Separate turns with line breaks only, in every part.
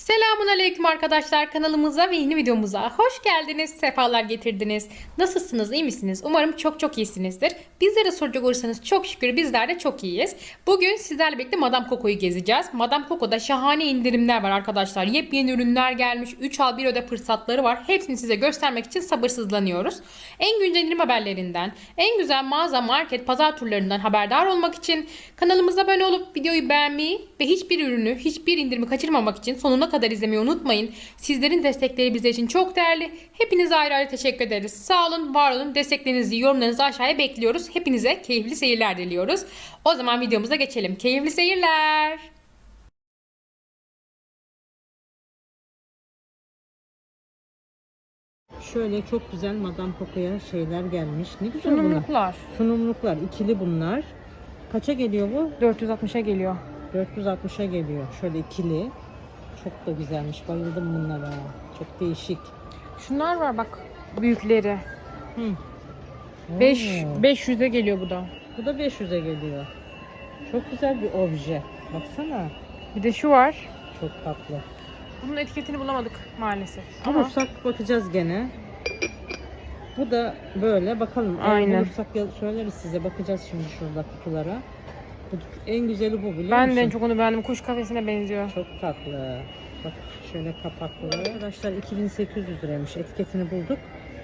Selamun Aleyküm arkadaşlar kanalımıza ve yeni videomuza hoş geldiniz, sefalar getirdiniz. Nasılsınız, iyi misiniz? Umarım çok çok iyisinizdir. Bizlere soracak olursanız çok şükür bizler de çok iyiyiz. Bugün sizlerle birlikte Madame Coco'yu gezeceğiz. Madame Coco'da şahane indirimler var arkadaşlar. Yepyeni ürünler gelmiş, 3 al 1 öde fırsatları var. Hepsini size göstermek için sabırsızlanıyoruz. En güncel indirim haberlerinden, en güzel mağaza, market, pazar turlarından haberdar olmak için kanalımıza abone olup videoyu beğenmeyi ve hiçbir ürünü, hiçbir indirimi kaçırmamak için sonuna kadar izlemeyi unutmayın. Sizlerin destekleri bizler için çok değerli. Hepinize ayrı ayrı teşekkür ederiz. Sağ olun, var olun. Desteklerinizi, yorumlarınızı aşağıya bekliyoruz. Hepinize keyifli seyirler diliyoruz. O zaman videomuza geçelim. Keyifli seyirler.
Şöyle çok güzel Madame Coco'ya şeyler gelmiş. Ne güzel bunlar.
Sunumluklar.
Sunumluklar. ikili bunlar. Kaça geliyor bu?
460'a geliyor.
460'a geliyor. Şöyle ikili. Çok da güzelmiş. Bayıldım bunlara. Çok değişik.
Şunlar var bak büyükleri.
Hı.
5
Oo.
500'e geliyor bu da.
Bu da 500'e geliyor. Çok güzel bir obje. Baksana.
Bir de şu var.
Çok tatlı.
Bunun etiketini bulamadık maalesef. Ama
Bulursak bakacağız gene. Bu da böyle bakalım. Eğer
Aynen.
Bulursak ya- söyleriz size. Bakacağız şimdi şurada kutulara. En güzeli bu biliyor
ben
musun?
de çok onu beğendim. Kuş kafesine benziyor.
Çok tatlı. Bak şöyle kapaklı. Arkadaşlar 2800 liraymış. Etiketini bulduk.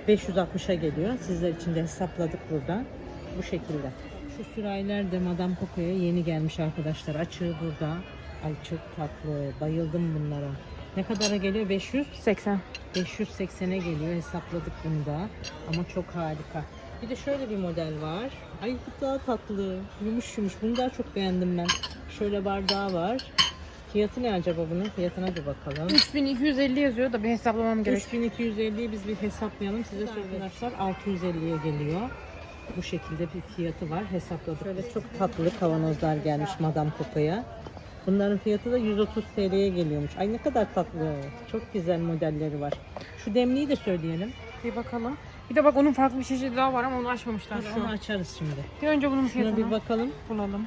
560'a geliyor. Sizler için de hesapladık buradan. Bu şekilde. Şu sürahiler de Madame Coco'ya yeni gelmiş arkadaşlar. Açığı burada. Ay çok tatlı. Bayıldım bunlara. Ne kadara geliyor? 500?
80.
580'e geliyor. Hesapladık bunu da. Ama çok harika. Bir de şöyle bir model var. Ay bu daha tatlı. Yumuş yumuş. Bunu daha çok beğendim ben. Şöyle bardağı var. Fiyatı ne acaba bunun? Fiyatına bir bakalım.
3250 yazıyor da bir hesaplamam gerek.
3250'yi biz bir hesaplayalım. Size arkadaşlar 650'ye geliyor. Bu şekilde bir fiyatı var. Hesapladık. Şöyle çok tatlı kavanozlar gelmiş Madame Coco'ya. Bunların fiyatı da 130 TL'ye geliyormuş. Ay ne kadar tatlı. Çok güzel modelleri var. Şu demliği de söyleyelim.
Bir bakalım. Bir de bak onun farklı bir çeşidi daha var ama onu açmamışlar şu
Onu açarız şimdi.
Bir önce bunun
Şuna
fiyatını
bir bakalım.
bulalım.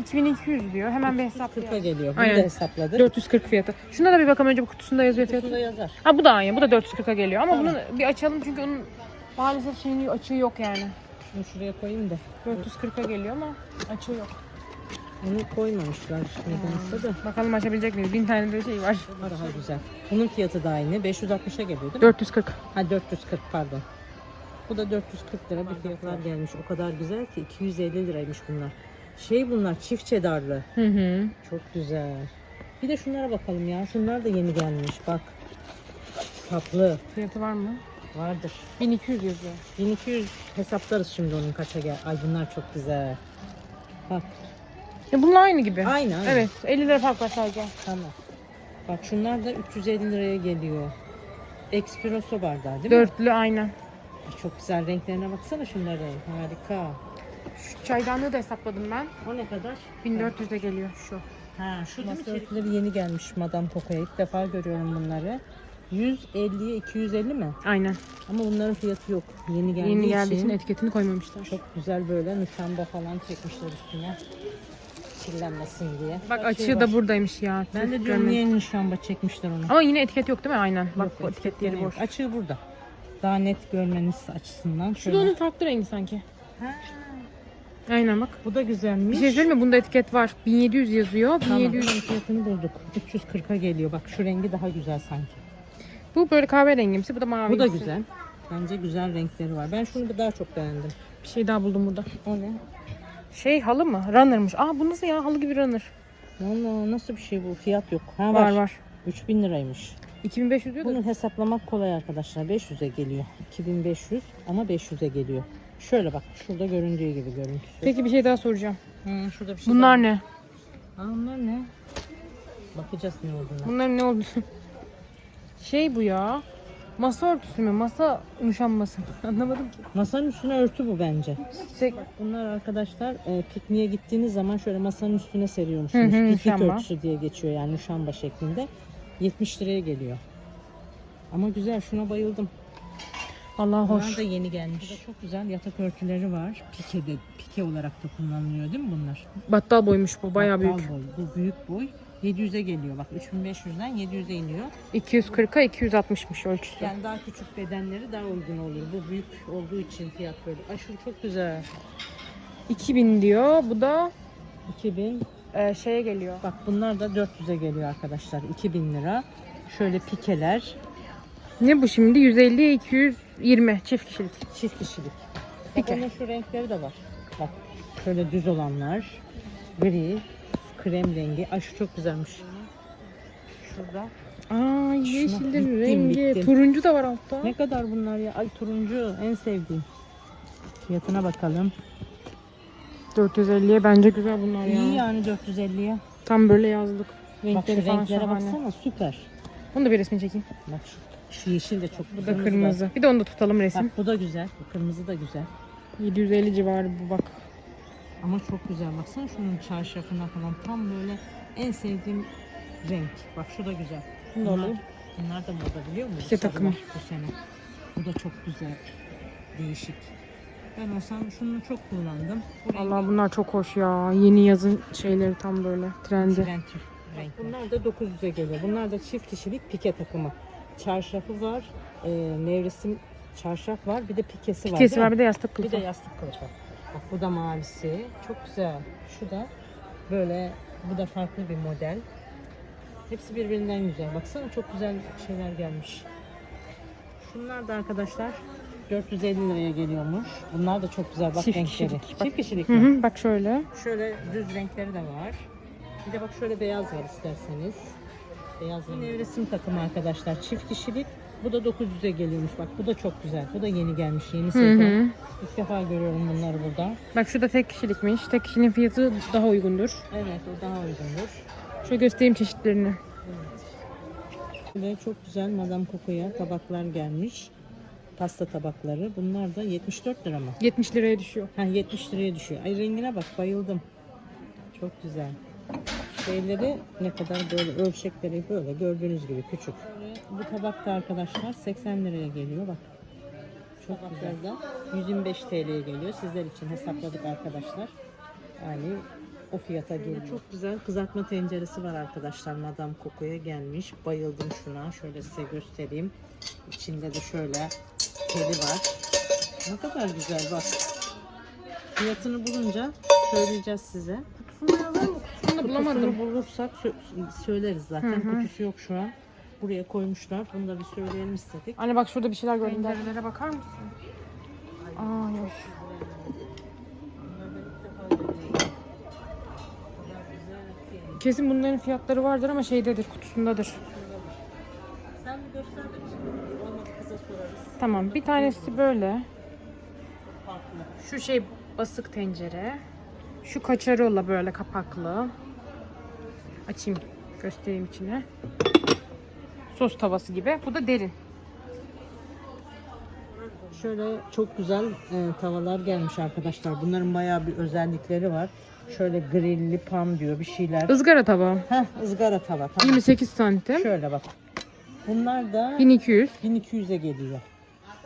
2200 diyor. Hemen bir
40'a
hesaplayalım.
geliyor. Bunu
Aynen.
da hesapladık.
440 fiyatı. Şuna da bir bakalım önce bu kutusunda yazıyor fiyatı.
Kutusunda yazar.
Ha bu da aynı. Bu da 440'a geliyor ama bunu bir açalım çünkü onun maalesef şeyini açığı yok yani.
Şunu şuraya koyayım da.
440'a geliyor ama açığı yok.
Bunu koymamışlar nedense de.
Bakalım açabilecek miyiz? Bin tane de şey var.
Daha güzel. Bunun fiyatı da aynı. 560'a geliyor değil mi?
440.
Ha 440 pardon. Bu da 440 lira bir fiyatlar gelmiş. O kadar güzel ki 250 liraymış bunlar. Şey bunlar çift çedarlı.
Hı hı.
Çok güzel. Bir de şunlara bakalım ya. Şunlar da yeni gelmiş. Bak. Tatlı.
Fiyatı var mı?
Vardır.
1200 yazıyor.
1200 hesaplarız şimdi onun kaça gel. Ay bunlar çok güzel. Bak.
Ya bunlar aynı gibi.
Aynı aynı.
Evet. 50 lira fark var sadece.
Tamam. Bak şunlar da 350 liraya geliyor. Espresso bardağı değil mi?
Dörtlü aynen.
Ay, Çok güzel renklerine baksana şunların. Harika.
Şu çaydanlığı da hesapladım ben.
O ne kadar?
1400'e geliyor şu.
Ha, şu masa örtüleri yeni gelmiş Madame Coco'ya. İlk defa görüyorum bunları. 150'ye 250 mi?
Aynen.
Ama bunların fiyatı yok. Yeni geldiği
Yeni geldiği
için.
etiketini koymuşlar.
Çok güzel böyle nişanda falan çekmişler üstüne. Kirlenmesin diye.
Bak açığı
şey
da
var.
buradaymış ya.
Ben de diyorum niye nişamba çekmişler onu.
Ama yine etiket yok değil mi? Aynen. Bak
Yok,
bu etiket yeri
yok.
boş.
Açığı burada. Daha net görmeniz açısından.
Şu da onun farklı rengi sanki.
Ha,
Aynen bak.
bu da güzelmiş.
Bir şey söyleyeyim mi? Bunda etiket var. 1700 yazıyor.
Tamam.
1700.
Bunun fiyatını bulduk. 340'a geliyor. Bak şu rengi daha güzel sanki.
Bu böyle kahverengimsi. Bu da mavi.
Bu da güzel. Bence güzel renkleri var. Ben şunu daha çok beğendim.
Bir şey daha buldum burada.
O ne?
Şey halı mı? Runner'mış. Aa bu nasıl ya? Halı gibi runner.
Valla nasıl bir şey bu? Fiyat yok. Ha
Var
var.
var.
3000 liraymış.
2500 diyor da.
Bunu hesaplamak kolay arkadaşlar. 500'e geliyor. 2500 ama 500'e geliyor. Şöyle bak. Şurada göründüğü gibi görüntüsü.
Peki bir şey daha soracağım.
Hı, şurada bir şey
Bunlar
daha-
ne?
Aa, bunlar ne? Bakacağız ne olduğuna.
Bunlar ne oldu? şey bu ya. Masa örtüsü mü? Masa muşambası mı? Anlamadım ki.
Masanın üstüne örtü bu bence.
Şey,
Bunlar arkadaşlar e, pikniğe gittiğiniz zaman şöyle masanın üstüne seriyormuşsunuz.
hı,
Piknik örtüsü diye geçiyor yani muşamba şeklinde. 70 liraya geliyor. Ama güzel şuna bayıldım.
Allah
Bunlar
hoş.
da yeni gelmiş. Burada çok güzel yatak örtüleri var. Pike de pike olarak da kullanılıyor değil mi bunlar?
Battal boymuş bu. Bayağı
Battal
büyük.
Boy. Bu büyük boy. 700'e geliyor bak 3500'den 700'e iniyor.
240'a 260'mış ölçüsü.
Yani daha küçük bedenleri daha uygun olur. Bu büyük olduğu için fiyat böyle. Aşırı çok güzel.
2000 diyor. Bu da
2000.
e, şeye geliyor.
Bak bunlar da 400'e geliyor arkadaşlar. 2000 lira. Şöyle pikeler.
Ne bu şimdi? 150'ye 220 çift kişilik.
Çift kişilik.
Pike.
Bak onun şu renkleri de var. Bak şöyle düz olanlar. Gri, krem rengi. Ay şu çok güzelmiş. Şurada.
Aa yeşilin
bittim,
rengi.
bittim.
Turuncu da var altta.
Ne kadar bunlar ya? Ay turuncu en sevdiğim. Fiyatına bakalım.
450'ye bence güzel bunlar ya.
İyi yani 450'ye.
Tam böyle yazlık.
Bak şu
Renkleri
renklere
şahane.
baksana süper.
Onu da bir resmini çekeyim.
Bak şu, şu yeşil de çok
Bu
güzel.
da kırmızı. Bir de onu da tutalım resim.
Bak bu da güzel. Bu kırmızı da güzel.
750 civarı bu bak.
Ama çok güzel. Baksana şunun çarşafına falan. Tam böyle en sevdiğim renk. Bak şu da güzel. Bunlar,
alalım.
bunlar da moda biliyor musun? Sarılar
takımı.
Bu sene. Bu da çok güzel. Değişik. Ben olsam şunu çok kullandım. Bu
Allah bunlar çok hoş ya. Yeni yazın şeyleri tam böyle trendi.
trend renk. Bunlar da 900'e geliyor. Bunlar da çift kişilik pike takımı. Çarşafı var. E, nevresim çarşaf var. Bir de pikesi var.
Kesi
değil
var
mi?
bir de yastık
Bir
kılıfı.
de yastık kılıfı. Bak bu da mavisi. Çok güzel. Şu da böyle bu da farklı bir model. Hepsi birbirinden güzel. Baksana çok güzel şeyler gelmiş. Şunlar da arkadaşlar 450 liraya geliyormuş. Bunlar da çok güzel bak
Çift
renkleri.
kişilik.
Çift kişilik
Hı
mi?
hı, bak şöyle.
Şöyle düz renkleri de var. Bir de bak şöyle beyaz var isterseniz. Beyaz nevresim takımı arkadaşlar. Çift kişilik. Bu da 900'e geliyormuş. Bak bu da çok güzel. Bu da yeni gelmiş. Yeni sezon. İlk defa görüyorum bunları burada.
Bak şu da tek kişilikmiş. Tek kişinin fiyatı daha uygundur.
Evet o daha uygundur.
Şöyle göstereyim çeşitlerini.
Ve çok güzel Madame Coco'ya tabaklar gelmiş. Pasta tabakları. Bunlar da 74 lira mı?
70 liraya düşüyor.
Ha 70 liraya düşüyor. Ay rengine bak bayıldım. Çok güzel. Şeyleri ne kadar böyle ölçekleri böyle gördüğünüz gibi küçük. Bu tabak da arkadaşlar 80 liraya geliyor bak. Çok güzel de 125 TL'ye geliyor. Sizler için hesapladık arkadaşlar. Yani o fiyata geliyor. Çok güzel kızartma tenceresi var arkadaşlar. Madame Coco'ya gelmiş. Bayıldım şuna. Şöyle size göstereyim. İçinde de şöyle teli var. Ne kadar güzel bak. Fiyatını bulunca söyleyeceğiz size. Kutusunu yazar mı?
Da bulamadım.
Kutusunu bulursak sö- söyleriz zaten.
Hı hı.
Kutusu yok şu an. Buraya koymuşlar. Bunu da bir söyleyelim istedik.
Anne bak şurada bir şeyler gördüm. Pencerelere bakar mısın? Aa yok. Kesin bunların fiyatları vardır ama şeydedir, kutusundadır.
Sen bir göster de bize. Olmadı kıza sorarız.
Tamam, bir tanesi böyle.
Farklı.
Şu şey basık tencere. Şu kaçarola böyle kapaklı. Açayım, göstereyim içine. Sos tavası gibi. Bu da derin.
Şöyle çok güzel e, tavalar gelmiş arkadaşlar. Bunların bayağı bir özellikleri var. Şöyle grilli pan diyor bir şeyler.
Izgara tava.
Heh ızgara tava. Tamam.
28 santim.
Şöyle bak. Bunlar da
1200.
1200'e geliyor.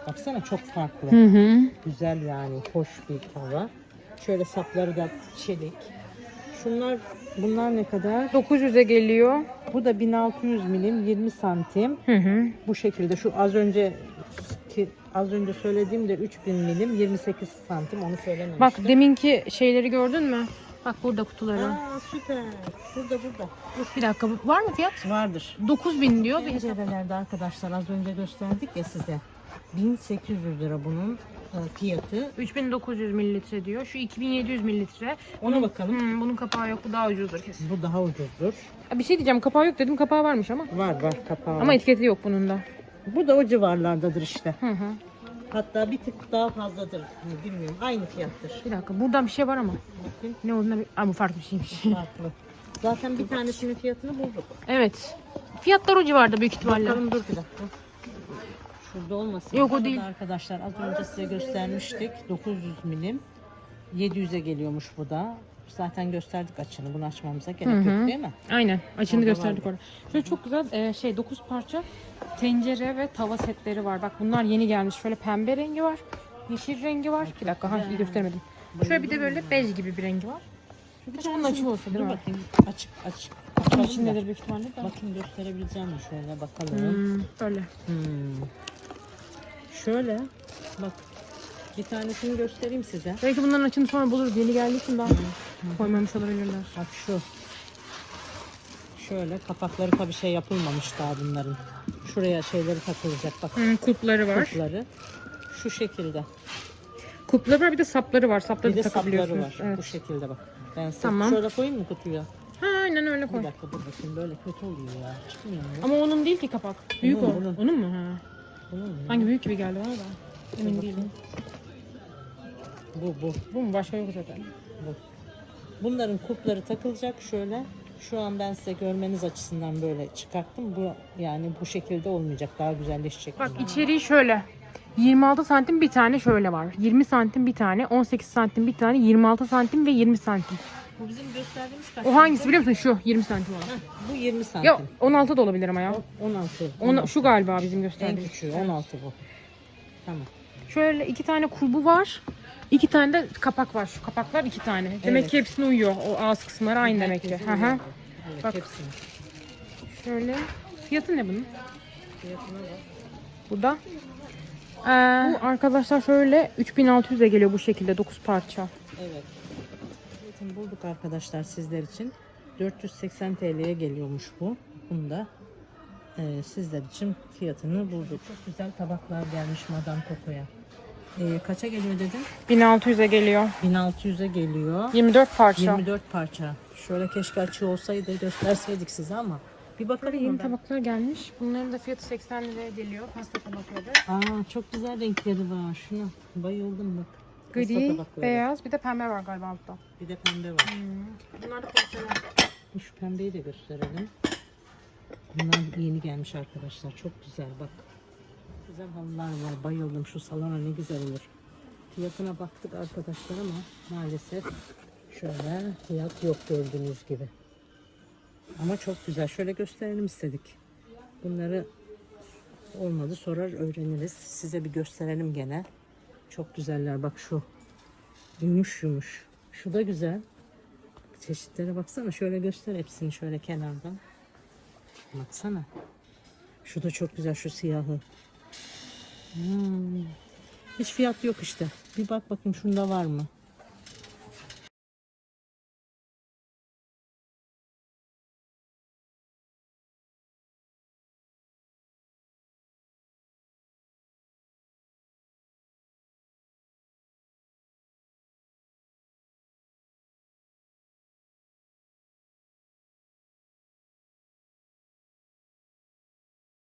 Baksana çok farklı.
Hı hı.
Güzel yani hoş bir tava. Şöyle sapları da çelik. Şunlar bunlar ne kadar?
900'e geliyor.
Bu da 1600 milim 20 santim.
Hı hı.
Bu şekilde şu az önce ki az önce söylediğim de 3000 milim 28 santim onu söylememiştim.
Bak deminki şeyleri gördün mü? Bak burada kutuları.
Aa, süper. Şurada burada.
Bir dakika var mı fiyat?
Vardır.
9000 diyor. Bir
Pencerelerde arkadaşlar az önce gösterdik ya size. 1800 lira bunun e, fiyatı.
3900 mililitre diyor. Şu 2700 mililitre.
Ona bakalım.
Hmm, bunun kapağı yok. Bu daha ucuzdur kesin.
Bu daha ucuzdur.
Bir şey diyeceğim. Kapağı yok dedim. Kapağı varmış ama.
Var var kapağı.
Ama etiketi yok bunun da.
bu da o civarlardadır işte.
Hı hı.
Hatta bir tık daha fazladır. Bilmiyorum. Aynı fiyattır.
Bir dakika. Buradan bir şey var ama.
Bakın
Ne olduğuna bir... Aa, bu farklı bir şeymiş.
farklı. Zaten bir tanesinin fiyatını bulduk.
evet. Fiyatlar o civarda büyük ihtimalle.
Bakalım dur bir dakika. Şurada olmasın.
Yok, o değil.
Arkadaşlar az önce size göstermiştik. 900 milim. 700'e geliyormuş bu da. Zaten gösterdik açını. Bunu açmamıza gerek
Hı hı.
yok değil mi?
Aynen. Açını
Orada
gösterdik orada. Şöyle çok güzel e, şey 9 parça tencere ve tava setleri var. Bak bunlar yeni gelmiş. Şöyle pembe rengi var. Yeşil rengi var. Bir dakika ha iyi göstermedim. Şöyle bir de böyle bej gibi bir rengi var.
Bir
Keşke bunun açık olsa değil
Dur
mi?
bakayım. Açık açık. bakalım
içindedir
da.
büyük ihtimalle de.
Bakın gösterebileceğim mi şöyle bakalım.
Hmm, böyle.
Hmm. Şöyle bak bir tanesini göstereyim size.
Belki bunların açını sonra buluruz. Yeni geldiği için daha koymamış olabilirler.
Bak şu. Şöyle kapakları tabii şey yapılmamış daha bunların. Şuraya şeyleri takılacak bak.
Hmm, kupları var.
Kupları. Şu şekilde.
Kupları var bir de sapları var. Sapları
Bir de sapları var.
Evet.
Bu şekilde bak. Ben
Tamam.
şöyle koyayım mı kutuya?
Ha aynen öyle koy.
Bir dakika dur bakayım böyle kötü oluyor ya. Çıkmıyor mu?
Ama onun değil ki kapak. Büyük
Bunun,
o.
bunun.
Onun mu? Ha. Hangi büyük gibi geldi bana da. Emin değilim.
Bu bu.
Bu mu? Başka yok zaten.
bu. Bunların kupları takılacak şöyle. Şu an ben size görmeniz açısından böyle çıkarttım. Bu yani bu şekilde olmayacak. Daha güzelleşecek.
Bak içeriği şöyle. 26 santim bir tane şöyle var. 20 santim bir tane, 18 santim bir tane, 26 santim ve 20 santim.
Bu bizim gösterdiğimiz kaç?
O hangisi biliyor musun? Şu 20 santim olan.
Bu 20 santim.
Ya 16 da olabilir ama ya.
O 16.
Ona,
16.
şu galiba bizim
en
gösterdiğimiz.
küçüğü 16 bu. Tamam.
Şöyle iki tane kulbu var. İki tane de kapak var. Şu kapaklar iki tane. Demek
Evet.
ki hepsine uyuyor. O ağız kısımları aynı demek ki.
Herkesin
Hı hı.
uyuyor. Evet,
Bak.
hepsini.
Şöyle. Fiyatı ne bunun?
Fiyatına bak.
Bu da. bu arkadaşlar şöyle 3600'e geliyor bu şekilde 9 parça.
Evet. Fiyatını bulduk arkadaşlar sizler için. 480 TL'ye geliyormuş bu. Bunda e, sizler için fiyatını bulduk. Çok güzel tabaklar gelmiş Madame Coco'ya. E, kaça geliyor dedin?
1600'e geliyor.
1600'e geliyor.
24 parça.
24 parça. Şöyle keşke açığı olsaydı gösterseydik size ama bir bakalım
yeni tabaklar gelmiş. Bunların da fiyatı 80 liraya geliyor. Pasta tabakları.
Aa çok güzel renkleri var. Şuna bayıldım bak.
Gri, beyaz bir de pembe var galiba burada.
Bir de pembe var.
Bunlar da porselen.
Şu pembeyi de gösterelim. Bunlar yeni gelmiş arkadaşlar. Çok güzel bak. Güzel halılar var. Bayıldım. Şu salona ne güzel olur. Fiyatına baktık arkadaşlar ama maalesef şöyle fiyat yok gördüğünüz gibi. Ama çok güzel. Şöyle gösterelim istedik. Bunları olmadı sorar öğreniriz. Size bir gösterelim gene. Çok güzeller. Bak şu. Yumuş yumuş. Şu da güzel. Çeşitlere baksana. Şöyle göster hepsini şöyle kenardan. Baksana. Şu da çok güzel şu siyahı. Hmm. Hiç fiyat yok işte. Bir bak bakayım şunda var mı?